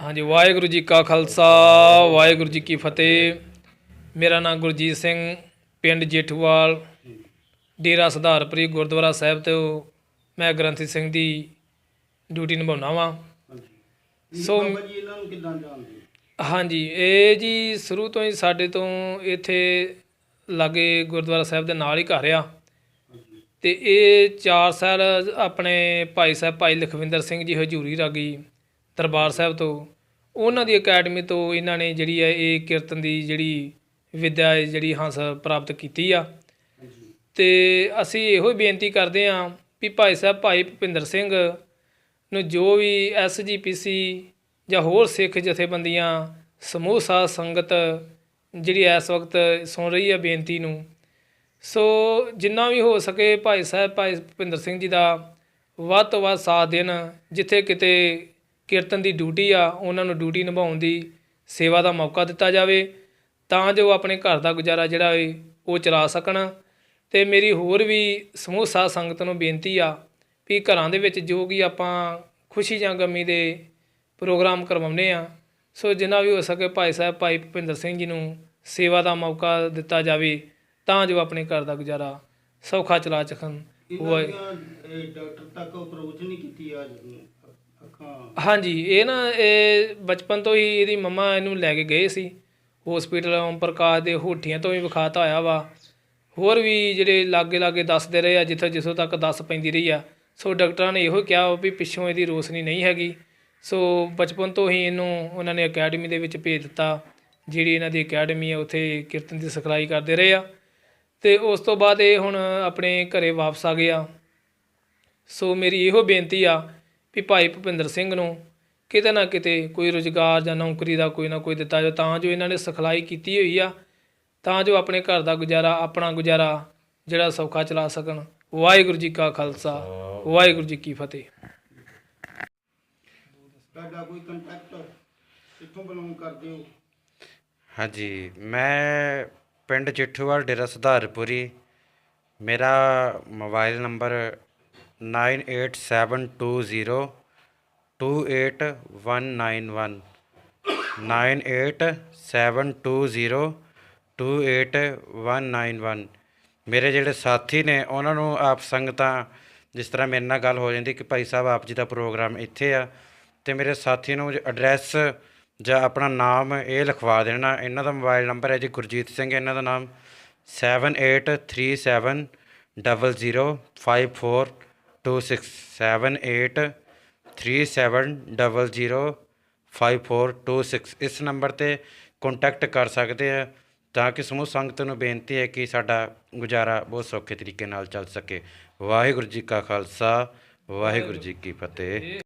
ਹਾਂਜੀ ਵਾਹਿਗੁਰੂ ਜੀ ਕਾ ਖਾਲਸਾ ਵਾਹਿਗੁਰੂ ਜੀ ਕੀ ਫਤਿਹ। ਮੇਰਾ ਨਾਮ ਗੁਰਜੀਤ ਸਿੰਘ ਪਿੰਡ ਜੇਠੂਵਾਲ। ਡੇਰਾ ਸੁਧਾਰਪੁਰੀ ਗੁਰਦੁਆਰਾ ਸਾਹਿਬ ਤੋਂ ਮੈਂ ਗ੍ਰੰਥੀ ਸਿੰਘ ਦੀ ਡਿਊਟੀ ਨਿਭਾਉਣਾ ਵਾਂ। ਸੋ- ਜੀ ਇਹਨਾਂ ਨੂੰ ਕਿੱਦਾਂ ਜਾਣਦੇ? ਹਾਂਜੀ ਇਹ ਜੀ ਸ਼ੁਰੂ ਤੋਂ ਹੀ ਸਾਡੇ ਤੋਂ ਇੱਥੇ ਲਾਗੇ ਗੁਰਦੁਆਰਾ ਸਾਹਿਬ ਦੇ ਨਾਲ ਹੀ ਘਰ ਆ। ਤੇ ਇਹ ਚਾਰ ਸਾਲ ਆਪਣੇ ਭਾਈ ਸਾਹਿਬ, ਭਾਈ ਲਖਵਿੰਦਰ ਸਿੰਘ ਜੀ ਹਜੂਰੀ ਰਾਗੀ ਦਰਬਾਰ ਸਾਹਿਬ ਤੋਂ, ਉਹਨਾਂ ਦੀ ਅਕੈਡਮੀ ਤੋਂ ਇਹਨਾਂ ਨੇ ਜਿਹੜੀ ਹੈ ਇਹ ਕੀਰਤਨ ਦੀ ਜਿਹੜੀ ਵਿਦਿਆ ਜਿਹੜੀ ਹਾਸਲ ਪ੍ਰਾਪਤ ਕੀਤੀ ਆ। ਹਾਂਜੀ ਤੇ ਅਸੀਂ ਇਹੋ ਹੀ ਬੇਨਤੀ ਕਰਦੇ ਹਾਂ ਵੀ ਭਾਈ ਸਾਹਿਬ, ਭਾਈ ਭੁਪਿੰਦਰ ਸਿੰਘ ਨੂੰ ਜੋ ਵੀ ਐਸਜੀਪੀਸੀ ਜਾਂ ਹੋਰ ਸਿੱਖ ਜਥੇਬੰਦੀਆਂ, ਸਮੂਹ ਸਾਧ ਸੰਗਤ ਜਿਹੜੀ ਇਸ ਵਕਤ ਸੁਣ ਰਹੀ ਹੈ ਬੇਨਤੀ ਨੂੰ ਸੋ ਜਿੰਨਾ ਵੀ ਹੋ ਸਕੇ ਭਾਈ ਸਾਹਿਬ, ਭਾਈ ਭੁਪਿੰਦਰ ਸਿੰਘ ਜੀ ਦਾ ਵੱਧ ਤੋਂ ਵੱਧ ਸਾਥ ਦੇਣ, ਜਿੱਥੇ ਕਿਤੇ ਕੀਰਤਨ ਦੀ ਡਿਊਟੀ ਆ, ਉਹਨਾਂ ਨੂੰ ਡਿਊਟੀ ਨਿਭਾਉਣ ਦੀ ਸੇਵਾ ਦਾ ਮੌਕਾ ਦਿੱਤਾ ਜਾਵੇ, ਤਾਂ ਜੋ ਆਪਣੇ ਘਰ ਦਾ ਗੁਜ਼ਾਰਾ ਜਿਹੜਾ ਏ, ਉਹ ਚਲਾ ਸਕਣ। ਤੇ ਮੇਰੀ ਹੋਰ ਵੀ ਸਮੂਹ ਸਾਧ ਸੰਗਤ ਨੂੰ ਬੇਨਤੀ ਆ ਵੀ ਘਰਾਂ ਦੇ ਵਿੱਚ ਜੋ ਕਿ ਆਪਾਂ ਖੁਸ਼ੀ ਜਾਂ ਗਮੀ ਦੇ ਪ੍ਰੋਗਰਾਮ ਕਰਵਾਉਂਦੇ ਆ, ਸੋ ਜਿੰਨਾ ਵੀ ਹੋ ਸਕੇ ਭਾਈ ਸਾਹਿਬ, ਭਾਈ ਭੁਪਿੰਦਰ ਸਿੰਘ ਜੀ ਨੂੰ ਸੇਵਾ ਦਾ ਮੌਕਾ ਦਿੱਤਾ ਜਾਵੇ। ਤਾਂ ਜੋ ਆਪਣੇ ਘਰ ਦਾ ਗੁਜ਼ਾਰਾ ਸੌਖਾ ਚਲਾ ਸਕਣ। ਇਹਨਾਂ ਵਾਹਿ- ਦੀਆਂ ਇਹ ਡਾਕਟਰ ਤੱਕ ਅਪਰੋਚ ਨਹੀਂ ਕੀਤੀ ਅੱਜ ਅੱਖਾਂ ਹਾਂਜੀ ਇਹ ਨਾ ਇਹ ਬਚਪਨ ਤੋਂ ਹੀ ਇਹਦੀ ਮੰਮਾ ਇਹਨੂੰ ਲੈ ਕੇ ਗਏ ਸੀ। ਹਸਪੀਟਲ ਓਮ ਪ੍ਰਕਾਸ਼ ਦੇ ਹੋਠੀਆਂ ਤੋਂ ਵੀ ਵਿਖਾਤਾ ਹੋਇਆ ਵਾ। ਹੋਰ ਵੀ ਜਿਹੜੇ ਲਾਗੇ ਲਾਗੇ ਦੱਸਦੇ ਰਹੇ ਆ ਜਿੱਥੋਂ ਜਿੱਥੋਂ ਤੱਕ ਦੱਸ ਪੈਂਦੀ ਰਹੀ ਆ ਸੋ ਡਾਕਟਰਾਂ ਨੇ ਇਹੋ ਕਿਹਾ ਵੀ ਪਿੱਛੋਂ ਇਹਦੀ ਰੋਸ਼ਨੀ ਨਹੀਂ ਹੈਗੀ। ਸੋ ਬਚਪਨ ਤੋਂ ਹੀ ਇਹਨੂੰ ਉਹਨਾਂ ਨੇ ਅਕੈਡਮੀ ਦੇ ਵਿੱਚ ਭੇਜ ਦਿੱਤਾ। ਜਿਹੜੀ ਇਹਨਾਂ ਦੀ ਅਕੈਡਮੀ ਹੈ ਉੱਥੇ ਕੀਰਤਨ ਦੀ ਸਿਖਲਾਈ ਕਰਦੇ ਰਹੇ ਆ। ਤੇ ਉਸ ਤੋਂ ਬਾਅਦ ਇਹ ਹੁਣ ਆਪਣੇ ਘਰੇ ਵਾਪਸ ਆ ਗਿਆ ਸੋ ਮੇਰੀ ਇਹੋ ਬੇਨਤੀ ਆ ਵੀ ਭਾਈ ਭੁਪਿੰਦਰ ਸਿੰਘ ਨੂੰ ਕਿਤੇ ਨਾ ਕਿਤੇ ਕੋਈ ਰੁਜ਼ਗਾਰ ਜਾਂ ਨੌਕਰੀ ਦਾ ਕੋਈ ਨਾ ਕੋਈ ਦਿੱਤਾ ਜਾਵੇ ਤਾਂ ਜੋ ਇਹਨਾਂ ਨੇ ਸਿਖਲਾਈ ਕੀਤੀ ਹੋਈ ਆ ਤਾਂ ਜੋ ਆਪਣੇ ਘਰ ਦਾ ਗੁਜ਼ਾਰਾ ਆਪਣਾ ਗੁਜ਼ਾਰਾ ਜਿਹੜਾ ਸੌਖਾ ਚਲਾ ਸਕਣ। ਵਾਹਿਗੁਰੂ ਜੀ ਕਾ ਖਾਲਸਾ ਵਾਹਿਗੁਰੂ ਜੀ ਕੀ ਫਤਿਹ। ਤੁਹਾਡਾ ਕੋਈ ਕੰਟੈਕਟ ਕਿੱਥੋਂ ਬਿਲੋਂਗ ਕਰਦੇ ਹੋ ਹਾਂਜੀ ਮੈਂ ਪਿੰਡ ਚਿੱਠੂਵਾਲ ਡੇਰਾ ਸੁਧਾਰਪੁਰੀ। ਮੇਰਾ mobile number nine eight seven two zero two eight one nine one. Nine eight seven two zero two eight one nine one. ਮੇਰੇ ਜਿਹੜੇ ਸਾਥੀ ਨੇ, ਉਹਨਾਂ ਨੂੰ ਆਪ ਸੰਗਤਾਂ ਜਿਸ ਤਰ੍ਹਾਂ ਮੇਰੇ ਨਾਲ ਗੱਲ ਹੋ ਜਾਂਦੀ ਕਿ ਭਾਈ ਸਾਹਿਬ ਆਪ ਜੀ ਦਾ ਪ੍ਰੋਗਰਾਮ ਇੱਥੇ ਆ, ਤੇ ਮੇਰੇ ਸਾਥੀ ਨੂੰ ਐਡਰੈਸ ਜਾਂ ਆਪਣਾ ਨਾਮ ਇਹ ਲਿਖਵਾ ਦੇਣਾ। ਇਹਨਾਂ ਦਾ ਮੋਬਾਈਲ ਨੰਬਰ ਹੈ ਜੀ ਗੁਰਜੀਤ ਸਿੰਘ, ਇਹਨਾਂ ਦਾ ਨਾਮ 7837005426 7837005426 ਇਸ ਨੰਬਰ ਤੇ ਕੰਟੈਕਟ ਕਰ ਸਕਦੇ ਆ ਤਾਂ ਕਿ ਸਮੂਹ ਸੰਗਤ ਨੂੰ ਬੇਨਤੀ ਹੈ ਕਿ ਸਾਡਾ ਗੁਜ਼ਾਰਾ ਬਹੁਤ ਸੌਖੇ ਤਰੀਕੇ ਨਾਲ ਚੱਲ ਸਕੇ। ਵਾਹਿਗੁਰੂ ਜੀ ਕਾ ਖਾਲਸਾ, ਵਾਹਿਗੁਰੂ ਜੀ ਕੀ ਫਤਿਹ।